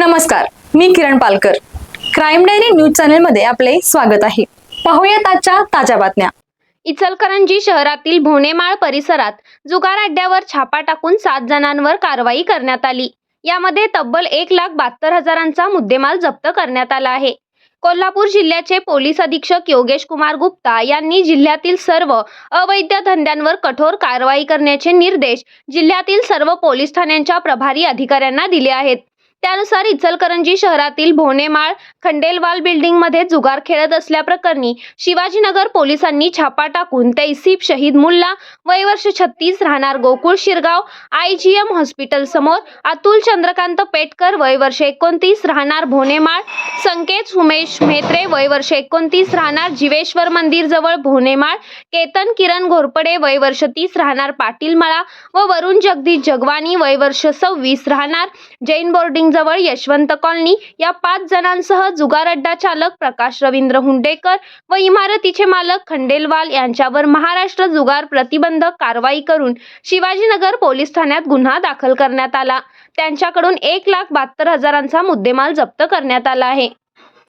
नमस्कार मी Kiran Palkar. Crime diary news चॅनलमध्ये आपले स्वागत आहे. पाहूयात आजच्या ताज्या बातम्या. इचलकरंजी शहरातील भोनेमाळ परिसरात जुगार अड्ड्यावर छापा टाकून सात जणांवर कारवाई करण्यात आली. यामध्ये तब्बल एक लाख बहात्तर हजारांचा मुद्देमाल जप्त करण्यात आला आहे. कोल्हापूर जिल्ह्याचे पोलीस अधीक्षक योगेश कुमार गुप्ता यांनी जिल्ह्यातील सर्व अवैध धंद्यांवर कठोर कारवाई करण्याचे निर्देश जिल्ह्यातील सर्व पोलीस ठाण्यांच्या प्रभारी अधिकाऱ्यांना दिले आहेत. त्यानुसार इचलकरंजी शहरातील भोनेमाळ खंडेलवाल बिल्डिंगमध्ये जुगार खेळत असल्याप्रकरणी शिवाजीनगर पोलिसांनी छापा टाकून तैसीब शहीद मुल्ला वय वर्ष छत्तीस राहणार Gokul Shirgaon I G M hospital समोर अतुल चंद्रकांत पेटकर वय वर्ष एकोणतीस राहणार भोनेमाळ संकेत उमेश म्हेत्रे वय वर्ष एकोणतीस राहणार जीवेश्वर मंदिर जवळ भोनेमाळ केतन किरण घोरपडे वय वर्ष तीस राहणार पाटील मळा व वरुण जगदीश जगवानी वय वर्ष सव्वीस राहणार जैन बोर्डिंग जवळ यशवंत कॉलनी या पाच जणांसह जुगार अड्डा चालक प्रकाश रवींद्र हुंडेकर व इमारतीचे मालक खंडेलवाल यांच्यावर महाराष्ट्र जुगार प्रतिबंधक कारवाई करून शिवाजीनगर पोलीस ठाण्यात गुन्हा दाखल करण्यात आला. त्यांच्याकडून एक लाख बहात्तर हजारांचा मुद्देमाल जप्त करण्यात आला आहे.